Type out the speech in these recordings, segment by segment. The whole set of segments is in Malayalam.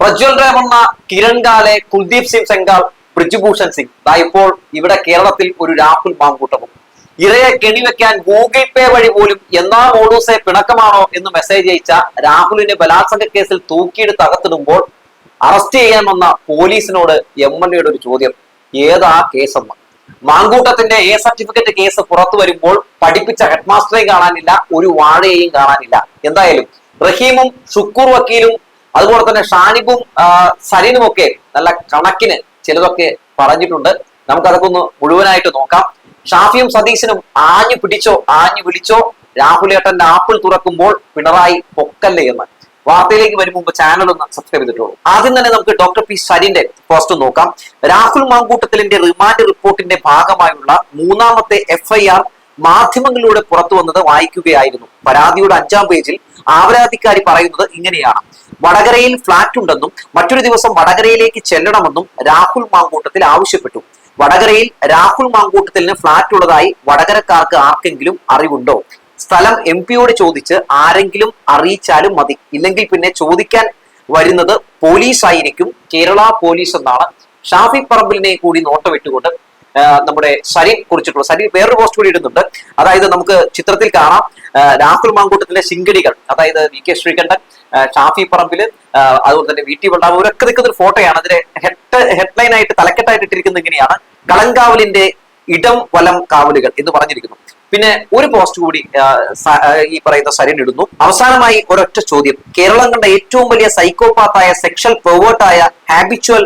പ്രജ്വൽ രേവണ്ണ കിരൺ ഗാലെ കുൽദീപ് സിംഗ് സെങ്കാൾ ബ്രിജുഭൂഷൺ സിംഗ്. ദാ ഇപ്പോൾ ഇവിടെ കേരളത്തിൽ ഒരു രാഹുൽ മാങ്കൂട്ടവും. ഇരയെ കെണിവെക്കാൻ ഗൂഗിൾ പേ വഴി പോലും എന്നാ മോഡൂസെ പിണക്കമാണോ എന്ന് മെസ്സേജ് അയച്ച രാഹുലിനെ ബലാത്സംഗ കേസിൽ തൂക്കിയെടുത്ത് അകത്തിടുമ്പോൾ അറസ്റ്റ് ചെയ്യാൻ വന്ന പോലീസിനോട് എം എൽ എയുടെ ഒരു ചോദ്യം. ഏതാ കേസെന്ന്? മാങ്കൂട്ടത്തിന്റെ എ സർട്ടിഫിക്കറ്റ് കേസ് പുറത്തു വരുമ്പോൾ പഠിപ്പിച്ച ഹെഡ്മാസ്റ്ററെയും കാണാനില്ല ഒരു വാഴയെയും കാണാനില്ല. എന്തായാലും റഹീമും ഷുക്കൂർ വക്കീലും അതുപോലെ തന്നെ ഷാനിബും സലീനും ഒക്കെ നല്ല കണക്കിന് ചിലതൊക്കെ പറഞ്ഞിട്ടുണ്ട്. നമുക്കതൊക്കെ ഒന്ന് മുഴുവനായിട്ട് നോക്കാം. ഷാഫിയും സതീശനും ആഞ്ഞു പിടിച്ചോ ആഞ്ഞു വിളിച്ചോ രാഹുലേട്ടന്റെ ആപ്പിൾ തുറക്കുമ്പോൾ പിണറായി പൊക്കല്ലേ എന്ന്. വാർത്തയിലേക്ക് വരും മുമ്പ് ചാനൽ ഒന്ന് സബ്സ്ക്രൈബ് ചെയ്തിട്ടുള്ളൂ. ആദ്യം തന്നെ നമുക്ക് ഡോക്ടർ പി സരിന്റെ പോസ്റ്റ് നോക്കാം. രാഹുൽ മാങ്കൂട്ടത്തിലിന്റെ റിമാൻഡ് റിപ്പോർട്ടിന്റെ ഭാഗമായുള്ള മൂന്നാമത്തെ എഫ്ഐആർ മാധ്യമങ്ങളിലൂടെ പുറത്തു വന്നത് വായിക്കുകയായിരുന്നു. പരാതിയുടെ അഞ്ചാം പേജിൽ ആവരാധികാരി പറയുന്നത് ഇങ്ങനെയാണ്. വടകരയിൽ ഫ്ളാറ്റ് ഉണ്ടെന്നും മറ്റൊരു ദിവസം വടകരയിലേക്ക് ചെല്ലണമെന്നും രാഹുൽ മാങ്കൂട്ടത്തിൽ ആവശ്യപ്പെട്ടു. വടകരയിൽ രാഹുൽ മാങ്കൂട്ടത്തിന് ഫ്ളാറ്റ് ഉള്ളതായി വടകരക്കാർക്ക് ആർക്കെങ്കിലും അറിവുണ്ടോ? സ്ഥലം എം പിയോട് ചോദിച്ച് ആരെങ്കിലും അറിയിച്ചാലും മതി. ഇല്ലെങ്കിൽ പിന്നെ ചോദിക്കാൻ വരുന്നത് പോലീസായിരിക്കും. കേരള പോലീസ് എന്നാണ് ഷാഫി പറമ്പിലിനെ കൂടി നോട്ടമിട്ടുകൊണ്ട് നമ്മുടെ സരി കുറിച്ചിട്ടുള്ള സരി വേറൊരു പോസ്റ്റ് കൂടി ഇടുന്നുണ്ട്. അതായത് നമുക്ക് ചിത്രത്തിൽ കാണാം. രാഹുൽ മാങ്കൂട്ടത്തിന്റെ ശിങ്കടികൾ അതായത് വി കെ ശ്രീകണ്ഠൻ ഷാഫി പറമ്പിൽ അതുപോലെ തന്നെ വി ടി ബണ്ടാവ് ഇവരൊക്കെ നിൽക്കുന്ന ഒരു ഫോട്ടോയാണ്. അതിന്റെ ഹെഡ് ഹെഡ്ലൈൻ ആയിട്ട് തലക്കെട്ടായിട്ട് ഇട്ടിരിക്കുന്ന ഇങ്ങനെയാണ്. കളങ്കാവലിന്റെ ഇടം വലം കാവലുകൾ എന്ന് പറഞ്ഞിരിക്കുന്നു. പിന്നെ ഒരു പോസ്റ്റ് കൂടി ഈ പറയുന്ന സരിൻ ഇടുന്നു. അവസാനമായി ഒരൊറ്റ ചോദ്യം. കേരളം കണ്ട ഏറ്റവും വലിയ സൈക്കോപാത്തായ സെക്ഷൽ പെർവേർട്ടായ ഹാബിച്വൽ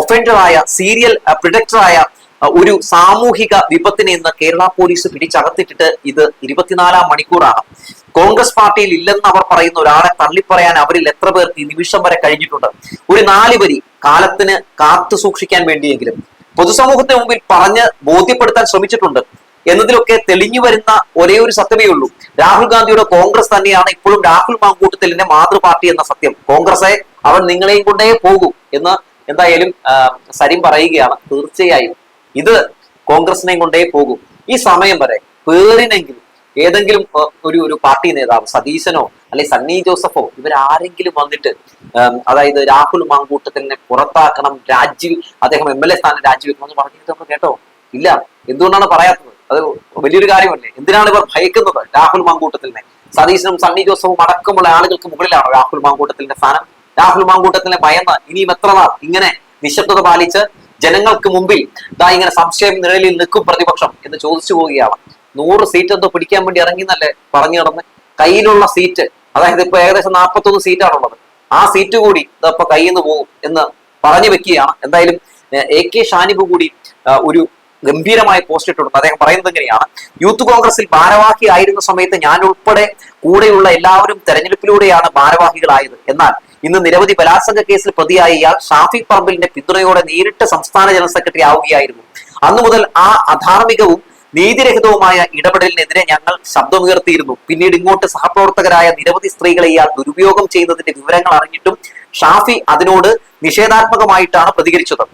ഒഫൻഡറായ സീരിയൽ പ്രിഡക്ടറായ ഒരു സാമൂഹിക വിപത്തിനെ ഇന്ന് കേരള പോലീസ് പിടിച്ചകത്തിട്ടിട്ട് ഇത് ഇരുപത്തിനാലാം മണിക്കൂറാണ്. കോൺഗ്രസ് പാർട്ടിയിൽ ഇല്ലെന്ന് അവർ പറയുന്ന ഒരാളെ തള്ളിപ്പറയാൻ അവരിൽ എത്ര പേർ ഈ നിമിഷം വരെ കഴിഞ്ഞിട്ടുണ്ട്? ഒരു നാല് വരി കാലത്തിന് കാത്തു സൂക്ഷിക്കാൻ വേണ്ടിയെങ്കിലും പൊതുസമൂഹത്തിന് മുമ്പിൽ പറഞ്ഞ് ബോധ്യപ്പെടുത്താൻ ശ്രമിച്ചിട്ടുണ്ട്. എന്നതിലൊക്കെ തെളിഞ്ഞു വരുന്ന ഒരേ ഒരു സത്യമേ ഉള്ളൂ. രാഹുൽ ഗാന്ധിയുടെ കോൺഗ്രസ് തന്നെയാണ് ഇപ്പോഴും രാഹുൽ മാങ്കൂട്ടത്തിലിന്റെ മാതൃപാർട്ടി എന്ന സത്യം. കോൺഗ്രസെ അവൻ നിങ്ങളെയും കൊണ്ടേ പോകും എന്ന് എന്തായാലും സരിം പറയുകയാണ്. തീർച്ചയായും. ഇത് കോൺഗ്രസിനെയും കൊണ്ടേ പോകും. ഈ സമയം വരെ പേരിനെങ്കിലും ഏതെങ്കിലും ഒരു ഒരു പാർട്ടി നേതാവ് സതീശനോ അല്ലെ സണ്ണി ജോസഫോ ഇവരാരെങ്കിലും വന്നിട്ട് അതായത് രാഹുൽ മാങ്കൂട്ടത്തിനെ പുറത്താക്കണം രാജി അദ്ദേഹം എം എൽ എ സ്ഥാനം രാജിവെക്കണം എന്ന് പറഞ്ഞിട്ട് നമ്മൾ കേട്ടോ? ഇല്ല. എന്തുകൊണ്ടാണ് പറയാത്തത്? അത് വലിയൊരു കാര്യമല്ലേ? എന്തിനാണ് ഇവർ ഭയക്കുന്നത് രാഹുൽ മാങ്കൂട്ടത്തിനെ? സതീശനും സണ്ണി ജോസഫും അടക്കമുള്ള ആളുകൾക്ക് മുകളിലാണോ രാഹുൽ മാങ്കൂട്ടത്തിന്റെ സ്ഥാനം? രാഹുൽ മാങ്കൂട്ടത്തിനെ ഭയന്ന് ഇനിയും എത്ര നാൾ ഇങ്ങനെ നിശബ്ദത പാലിച്ച് ജനങ്ങൾക്ക് മുമ്പിൽ ദാ ഇങ്ങനെ സംശയം നിഴലിൽ നിൽക്കും പ്രതിപക്ഷം എന്ന് ചോദിച്ചു പോവുകയാണ്. നൂറ് സീറ്റ് എന്തോ പിടിക്കാൻ വേണ്ടി ഇറങ്ങി എന്നല്ലേ പറഞ്ഞു നടന്ന്? കയ്യിലുള്ള സീറ്റ് അതായത് ഇപ്പൊ ഏകദേശം നാൽപ്പത്തൊന്ന് സീറ്റാണുള്ളത് ആ സീറ്റ് കൂടി ഇതപ്പൊ കയ്യിൽ നിന്ന് പോകും എന്ന് പറഞ്ഞു വെക്കുകയാണ്. എന്തായാലും എ കെ ഷാനിബ് കൂടി ഒരു ഗംഭീരമായ പോസ്റ്റ് ഇട്ടിട്ടുണ്ട്. അദ്ദേഹം പറയുന്നത് എങ്ങനെയാണ് യൂത്ത് കോൺഗ്രസിൽ ഭാരവാഹി ആയിരുന്ന സമയത്ത് ഞാൻ ഉൾപ്പെടെ കൂടെയുള്ള എല്ലാവരും തെരഞ്ഞെടുപ്പിലൂടെയാണ് ഭാരവാഹികളായത്. എന്നാൽ ഇന്ന് നിരവധി ബലാത്സംഗ കേസിൽ പ്രതിയായ ഇയാൾ ഷാഫി പറമ്പിലിന്റെ പിന്തുണയോടെ നേരിട്ട് സംസ്ഥാന ജനറൽ സെക്രട്ടറി ആവുകയായിരുന്നു. അന്നു മുതൽ ആ അധാർമികവും നീതിരഹിതവുമായ ഇടപെടലിനെതിരെ ഞങ്ങൾ ശബ്ദമുയർത്തിയിരുന്നു. പിന്നീട് ഇങ്ങോട്ട് സഹപ്രവർത്തകരായ നിരവധി സ്ത്രീകളെ ഇയാൾ ദുരുപയോഗം ചെയ്യുന്നതിന്റെ വിവരങ്ങൾ അറിഞ്ഞിട്ടും ഷാഫി അതിനോട് നിഷേധാത്മകമായിട്ടാണ് പ്രതികരിച്ചത്.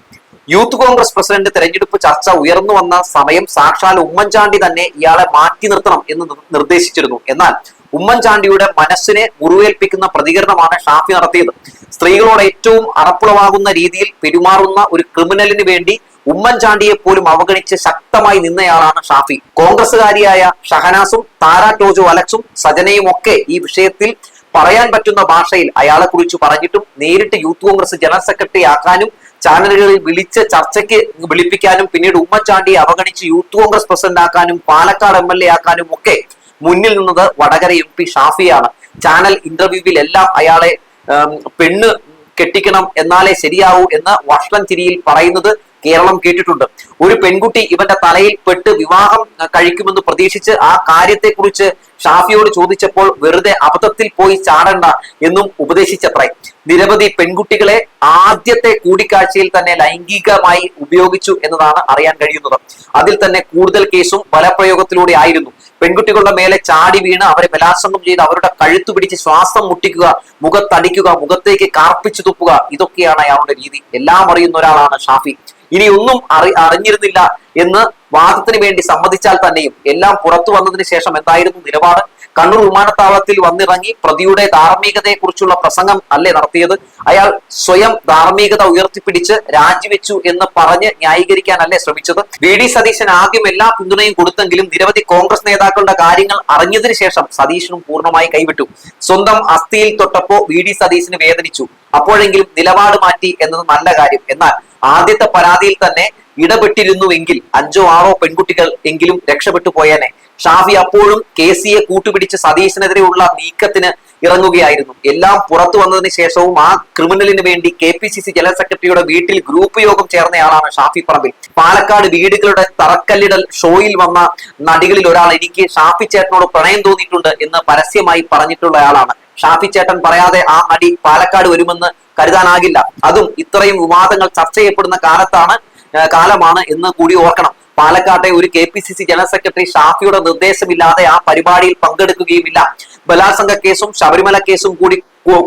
യൂത്ത് കോൺഗ്രസ് പ്രസിഡന്റ് തെരഞ്ഞെടുപ്പ് ചർച്ച ഉയർന്നു വന്ന സമയം സാക്ഷാൽ ഉമ്മൻചാണ്ടി തന്നെ ഇയാളെ മാറ്റി നിർത്തണം എന്ന് നിർദ്ദേശിച്ചിരുന്നു. എന്നാൽ ഉമ്മൻചാണ്ടിയുടെ മനസ്സിനെ മുറിവേൽപ്പിക്കുന്ന പ്രതികരണമാണ് ഷാഫി നടത്തിയത്. സ്ത്രീകളോട് ഏറ്റവും അറപ്പുളവാകുന്ന രീതിയിൽ പെരുമാറുന്ന ഒരു ക്രിമിനലിന് വേണ്ടി ഉമ്മൻചാണ്ടിയെ പോലും അവഗണിച്ച് ശക്തമായി നിന്നയാളാണ് ഷാഫി. കോൺഗ്രസുകാരിയായ ഷഹനാസും താര ടോജു അലക്സും സജനയും ഒക്കെ ഈ വിഷയത്തിൽ പറയാൻ പറ്റുന്ന ഭാഷയിൽ അയാളെ കുറിച്ച് പറഞ്ഞിട്ടും നേരിട്ട് യൂത്ത് കോൺഗ്രസ് ജനറൽ സെക്രട്ടറി ആക്കാനും ചാനലുകളിൽ വിളിച്ച് ചർച്ചയ്ക്ക് വിളിപ്പിക്കാനും പിന്നീട് ഉമ്മൻചാണ്ടിയെ അവഗണിച്ച് യൂത്ത് കോൺഗ്രസ് പ്രസിഡന്റ് ആക്കാനും പാലക്കാട് എം ആക്കാനും ഒക്കെ മുന്നിൽ നിന്നത് വടകര എം പി ഷാഫിയാണ്. ചാനൽ ഇന്റർവ്യൂവിൽ എല്ലാം അയാളെ പെണ്ണ് കെട്ടിക്കണം എന്നാലേ ശരിയാവൂ എന്ന് വഷളൻ ചിരിയിൽ പറയുന്നത് കേരളം കേട്ടിട്ടുണ്ട്. ഒരു പെൺകുട്ടി ഇവന്റെ തലയിൽ പെട്ട് വിവാഹം കഴിക്കുമെന്ന് പ്രതീക്ഷിച്ച് ആ കാര്യത്തെക്കുറിച്ച് ഷാഫിയോട് ചോദിച്ചപ്പോൾ വെറുതെ അബദ്ധത്തിൽ പോയി ചാടണ്ട എന്നും ഉപദേശിച്ചത്രേ. നിരവധി പെൺകുട്ടികളെ ആദ്യത്തെ കൂടിക്കാഴ്ചയിൽ തന്നെ ലൈംഗികമായി ഉപയോഗിച്ചു എന്നതാണ് അറിയാൻ കഴിയുന്നത്. അതിൽ തന്നെ കൂടുതൽ കേസും ബലപ്രയോഗത്തിലൂടെ ആയിരുന്നു. പെൺകുട്ടികളുടെ മേലെ ചാടി വീണ് അവരെ ബലാത്സംഗം ചെയ്ത് അവരുടെ കഴുത്തു പിടിച്ച് ശ്വാസം മുട്ടിക്കുക മുഖത്തടിക്കുക മുഖത്തേക്ക് കാർപ്പിച്ചു തുപ്പുക ഇതൊക്കെയാണ് അയാളുടെ രീതി. എല്ലാം അറിയുന്ന ഒരാളാണ് ഷാഫി. ഇനി ഒന്നും അറി അറിഞ്ഞിരുന്നില്ല എന്ന് വാദത്തിന് വേണ്ടി സമ്മതിച്ചാൽ തന്നെയും. എല്ലാം പുറത്തു വന്നതിന് ശേഷം എന്തായിരുന്നു നിലപാട്? കണ്ണൂർ വിമാനത്താവളത്തിൽ വന്നിറങ്ങി പ്രതിയുടെ ധാർമ്മികതയെക്കുറിച്ചുള്ള പ്രസംഗം അല്ലേ നടത്തിയത്? അയാൾ സ്വയം ധാർമ്മികത ഉയർത്തിപ്പിടിച്ച് രാജിവെച്ചു എന്ന് പറഞ്ഞ് ന്യായീകരിക്കാനല്ലേ ശ്രമിച്ചത്? വി. ഡി. സതീശൻ ആദ്യം എല്ലാ പിന്തുണയും കൊടുത്തെങ്കിലും നിരവധി കോൺഗ്രസ് നേതാക്കളുടെ കാര്യങ്ങൾ അറിഞ്ഞതിന് ശേഷം സതീശനും പൂർണമായി കൈവിട്ടു. സ്വന്തം അസ്ഥിയിൽ തൊട്ടപ്പോ വി. ഡി. സതീശന് വേദനിച്ചു. അപ്പോഴെങ്കിലും നിലപാട് മാറ്റി എന്നത് നല്ല കാര്യം. എന്നാൽ ആദ്യത്തെ പരാതിയിൽ തന്നെ ഇടപെട്ടിരുന്നുവെങ്കിൽ അഞ്ചോ ആറോ പെൺകുട്ടികൾ എങ്കിലും രക്ഷപ്പെട്ടു പോയേനെ. ഷാഫി അപ്പോഴും കെ സിയെ കൂട്ടുപിടിച്ച് സതീശനെതിരെയുള്ള നീക്കത്തിന് ഇറങ്ങുകയായിരുന്നു. എല്ലാം പുറത്തു വന്നതിന് ശേഷവും ആ ക്രിമിനലിന് വേണ്ടി K P C C general സെക്രട്ടറിയുടെ വീട്ടിൽ ഗ്രൂപ്പ് യോഗം ചേർന്നയാളാണ് ഷാഫി പറമ്പിൽ. പാലക്കാട് വീടുകളുടെ തറക്കല്ലിടൽ ഷോയിൽ വന്ന നടികളിൽ ഒരാൾ എനിക്ക് ഷാഫി ചേട്ടനോട് പ്രണയം തോന്നിയിട്ടുണ്ട് എന്ന് പരസ്യമായി പറഞ്ഞിട്ടുള്ള ആളാണ്. ഷാഫി ചേട്ടൻ പറയാതെ ആ നടി പാലക്കാട് വരുമെന്ന് കരുതാനാകില്ല. അതും ഇത്രയും വിവാദങ്ങൾ ചർച്ച ചെയ്യപ്പെടുന്ന കാലത്താണ് കാലമാണ് എന്ന് കൂടി ഓർക്കണം. പാലക്കാട്ടെ ഒരു K P C C general secretary ഷാഫിയുടെ നിർദ്ദേശമില്ലാതെ ആ പരിപാടിയിൽ പങ്കെടുക്കുകയുമില്ല. ബലാത്സംഗ കേസും ശബരിമല കേസും കൂടി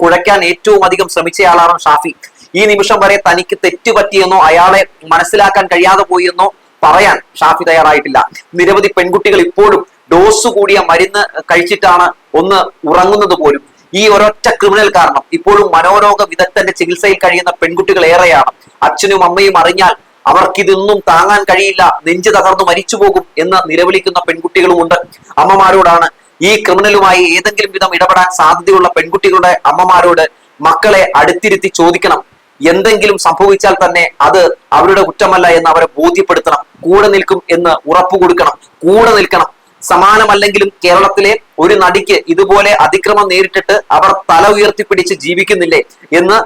കുഴയ്ക്കാൻ ഏറ്റവും അധികം ശ്രമിച്ചയാളാണ് ഷാഫി. ഈ നിമിഷം വരെ തനിക്ക് തെറ്റുപറ്റിയെന്നോ അയാളെ മനസ്സിലാക്കാൻ കഴിയാതെ പോയെന്നോ പറയാൻ ഷാഫി തയ്യാറായിട്ടില്ല. നിരവധി പെൺകുട്ടികൾ ഇപ്പോഴും ഡോസ് കൂടിയ മരുന്ന് കഴിച്ചിട്ടാണ് ഒന്ന് ഉറങ്ങുന്നത് പോലും. ഈ ഒരൊറ്റ ക്രിമിനൽ കാരണം ഇപ്പോഴും മനോരോഗ വിദഗ്ധന്റെ ചികിത്സയിൽ കഴിയുന്ന പെൺകുട്ടികൾ ഏറെയാണ്. അച്ഛനും അമ്മയും അറിഞ്ഞാൽ അവർക്കിതൊന്നും താങ്ങാൻ കഴിയില്ല. നെഞ്ചു തകർന്നു മരിച്ചു പോകും എന്ന് നിലവിളിക്കുന്ന പെൺകുട്ടികളുമുണ്ട്. അമ്മമാരോടാണ് ഈ ക്രിമിനലുമായി ഏതെങ്കിലും വിധം ഇടപെടാൻ സാധ്യതയുള്ള പെൺകുട്ടികളുടെ അമ്മമാരോട് മക്കളെ അടുത്തിരുത്തി ചോദിക്കണം. എന്തെങ്കിലും സംഭവിച്ചാൽ തന്നെ അത് അവരുടെ കുറ്റമല്ല എന്ന് അവരെ ബോധ്യപ്പെടുത്തണം. കൂടെ നിൽക്കും എന്ന് ഉറപ്പു കൊടുക്കണം കൂടെ നിൽക്കണം. സമാനമല്ലെങ്കിലും കേരളത്തിലെ ഒരു നടിക്ക് ഇതുപോലെ അതിക്രമം നേരിട്ടിട്ട് അവർ തല ഉയർത്തിപ്പിടിച്ച് ജീവിക്കുന്നില്ലേ എന്ന്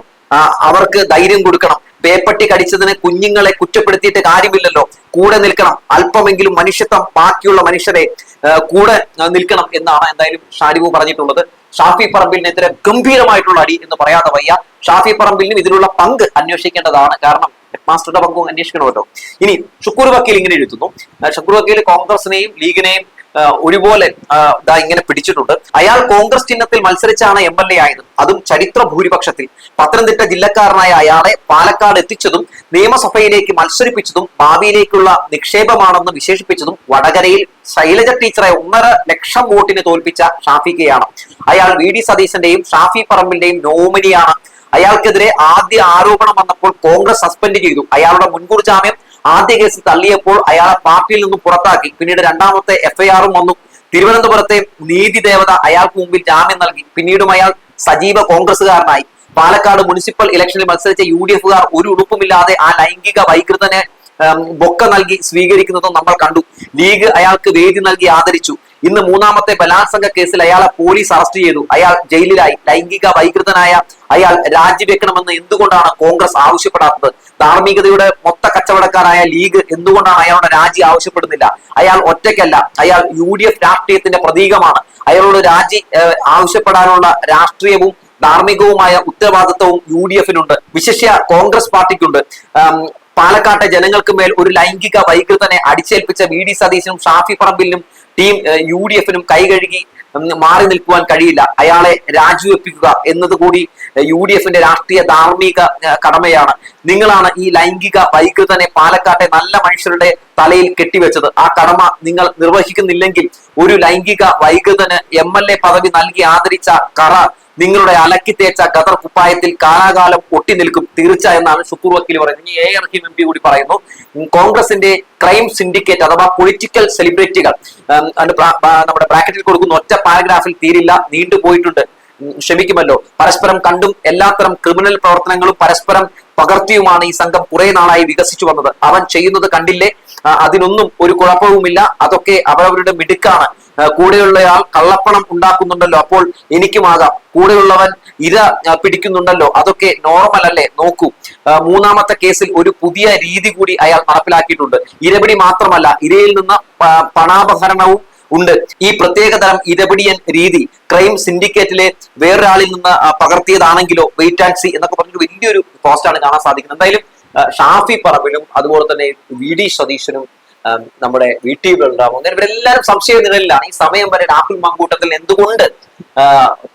അവർക്ക് ധൈര്യം കൊടുക്കണം. പേപ്പട്ടി കടിച്ചതിന് കുഞ്ഞുങ്ങളെ കുറ്റപ്പെടുത്തിയിട്ട് കാര്യമില്ലല്ലോ. കൂടെ നിൽക്കണം. അല്പമെങ്കിലും മനുഷ്യത്വം ബാക്കിയുള്ള മനുഷ്യരെ കൂടെ നിൽക്കണം എന്നാണ് എന്തായാലും ഷാരിബു പറഞ്ഞിട്ടുള്ളത്. ഷാഫി പറമ്പിലിനെതിരെ ഗംഭീരമായിട്ടുള്ള അടി എന്ന് പറയാതെ വയ്യ. ഷാഫി പറമ്പിലിനും ഇതിനുള്ള പങ്ക് അന്വേഷിക്കേണ്ടതാണ്. കാരണം മാസ്റ്ററുടെ പങ്കും അന്വേഷിക്കണമല്ലോ. ഇനി ഷുക്കൂർ വക്കീൽ ഇങ്ങനെ എഴുതുന്നു. ഷുക്കൂർ വക്കീൽ കോൺഗ്രസിനെയും ലീഗിനെയും ഒരുപോലെ ഇതാ ഇങ്ങനെ പിടിച്ചിട്ടുണ്ട്. അയാൾ കോൺഗ്രസ് ചിഹ്നത്തിൽ മത്സരിച്ചാണ് എം എൽ എ ആയത്. അതും ചരിത്ര ഭൂരിപക്ഷത്തിൽ. പത്തനംതിട്ട ജില്ലക്കാരനായ അയാളെ പാലക്കാട് എത്തിച്ചതും നിയമസഭയിലേക്ക് മത്സരിപ്പിച്ചതും ഭാവിയിലേക്കുള്ള നിക്ഷേപമാണെന്ന് വിശേഷിപ്പിച്ചതും വടകരയിൽ ശൈലജ ടീച്ചറെ ഒന്നര ലക്ഷം വോട്ടിന് തോൽപ്പിച്ച ഷാഫിക്കയാണ്. അയാൾ വി ഡി സതീശന്റെയും ഷാഫി പറമ്പിന്റെയും നോമിനിയാണ് അയാൾക്കെതിരെ ആദ്യ ആരോപണം വന്നപ്പോൾ കോൺഗ്രസ് സസ്പെൻഡ് ചെയ്തു. അയാളുടെ മുൻകൂർ ജാമ്യം ആദ്യ കേസ് തള്ളിയപ്പോൾ അയാളെ പാർട്ടിയിൽ നിന്നും പുറത്താക്കി. പിന്നീട് രണ്ടാമത്തെ എഫ്ഐആറും വന്നു. തിരുവനന്തപുരത്തെ നീതി ദേവത അയാൾക്ക് മുമ്പിൽ ജാമ്യം നൽകി. പിന്നീടും അയാൾ സജീവ കോൺഗ്രസുകാരനായി പാലക്കാട് മുനിസിപ്പൽ ഇലക്ഷനിൽ മത്സരിച്ച യു ഡി എഫുകാർ ഒരു ഉടുപ്പുമില്ലാതെ ആ ലൈംഗിക വൈകൃതനെ ബൊക്ക നൽകി സ്വീകരിക്കുന്നതും നമ്മൾ കണ്ടു. ലീഗ് അയാൾക്ക് വേദി നൽകി ആദരിച്ചു. ഇന്ന് മൂന്നാമത്തെ ബലാത്സംഗ കേസിൽ അയാളെ പോലീസ് അറസ്റ്റ് ചെയ്തു. അയാൾ ജയിലിലായി. ലൈംഗിക വൈകൃതനായ അയാൾ രാജിവെക്കണമെന്ന് എന്തുകൊണ്ടാണ് കോൺഗ്രസ് ആവശ്യപ്പെടാത്തത്? ധാർമ്മികതയുടെ മൊത്ത കച്ചവടക്കാരായ ലീഗ് എന്തുകൊണ്ടാണ് അയാളുടെ രാജി ആവശ്യപ്പെടുന്നില്ല? അയാൾ ഒറ്റയ്ക്കല്ല. അയാൾ യു ഡി എഫ് രാഷ്ട്രീയത്തിന്റെ പ്രതീകമാണ്. അയാളോട് രാജി ആവശ്യപ്പെടാനുള്ള രാഷ്ട്രീയവും ധാർമ്മികവുമായ ഉത്തരവാദിത്വവും യു ഡി എഫിനുണ്ട് വിശിഷ്യ കോൺഗ്രസ് പാർട്ടിക്കുണ്ട്. പാലക്കാട്ടെ ജനങ്ങൾക്ക് മേൽ ഒരു ലൈംഗിക വൈകൃതനെ അടിച്ചേൽപ്പിച്ച വി ഡി സതീശനും ഷാഫി പറമ്പിലിനും ടീം യു ഡി എഫിനും കൈകഴുകി മാറി നിൽക്കുവാൻ കഴിയില്ല. അയാളെ രാജിവെപ്പിക്കുക എന്നതുകൂടി യു ഡി എഫിന്റെ രാഷ്ട്രീയ ധാർമ്മിക കടമയാണ്. നിങ്ങളാണ് ഈ ലൈംഗിക വൈകൃതനെ പാലക്കാട്ടെ നല്ല മനുഷ്യരുടെ തലയിൽ കെട്ടിവെച്ചത്. ആ കടമ നിങ്ങൾ നിർവഹിക്കുന്നില്ലെങ്കിൽ ഒരു ലൈംഗിക വൈകൃതന് എം എൽ എ പദവി നൽകി ആദരിച്ച കറ നിങ്ങളുടെ അലക്കി തേച്ച ഖദർ കുപ്പായത്തിൽ കാലാകാലം ഒട്ടി നിൽക്കും. തീർച്ച എന്നാണ് ഷുക്കൂർ വക്കീൽ പറയുന്നത്. ഇനി എ റഹീം എം പി കൂടി പറയുന്നു. കോൺഗ്രസിന്റെ ക്രൈം സിൻഡിക്കേറ്റ് അഥവാ പൊളിറ്റിക്കൽ സെലിബ്രിറ്റികൾ നമ്മുടെ ബ്രാക്കറ്റിൽ കൊടുക്കുന്ന ഒറ്റ പാരഗ്രാഫിൽ തീരില്ല. നീണ്ടുപോയിട്ടുണ്ട്. ക്ഷമിക്കുമല്ലോ. പരസ്പരം കണ്ടും എല്ലാത്തരം ക്രിമിനൽ പ്രവർത്തനങ്ങളും പരസ്പരം പകർത്തിയുമാണ് ഈ സംഘം കുറെ നാളായി വികസിച്ചു വന്നത്. അവൻ ചെയ്യുന്നത് കണ്ടില്ലേ? അതിനൊന്നും ഒരു കുഴപ്പവുമില്ല. അതൊക്കെ അവരവരുടെ മിടുക്കാണ്. കൂടെയുള്ളയാൾ കള്ളപ്പണം ഉണ്ടാക്കുന്നുണ്ടല്ലോ. അപ്പോൾ എനിക്കുമാകാം. കൂടെയുള്ളവൻ ഇര പിടിക്കുന്നുണ്ടല്ലോ. അതൊക്കെ നോർമൽ അല്ലേ? നോക്കൂ. മൂന്നാമത്തെ കേസിൽ ഒരു പുതിയ രീതി കൂടി അയാൾ നടപ്പിലാക്കിയിട്ടുണ്ട്. ഇരപിടി മാത്രമല്ല ഇരയിൽ നിന്ന് പണാപഹരണവും ഉണ്ട്. ഈ പ്രത്യേക തരം ഇരപിടിയൻ രീതി ക്രൈം സിൻഡിക്കേറ്റിലെ വേറൊരാളിൽ നിന്ന് പകർത്തിയതാണെങ്കിലോ വെയിറ്റ് ആൻഡ് സി എന്നൊക്കെ പറഞ്ഞൊരു വലിയൊരു പോസ്റ്റാണ് കാണാൻ സാധിക്കുന്നത്. എന്തായാലും ഷാഫി പറമ്പിലും അതുപോലെ തന്നെ വി ഡി സതീശനും നമ്മുടെ വി ടി ബലറാമും അങ്ങനെ ഇവരെല്ലാവരും സംശയ നിഴലിലാണ്. ഈ സമയം വരെ രാഹുൽ മങ്കൂട്ടത്തിൽ എന്തുകൊണ്ട്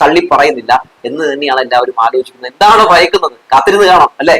തള്ളി പറയുന്നില്ല എന്ന് തന്നെയാണ് എല്ലാവരും ആലോചിക്കുന്നത്. എന്താണ് ഭയക്കുന്നത്? കാത്തിരുന്ന് കാണാം അല്ലെ?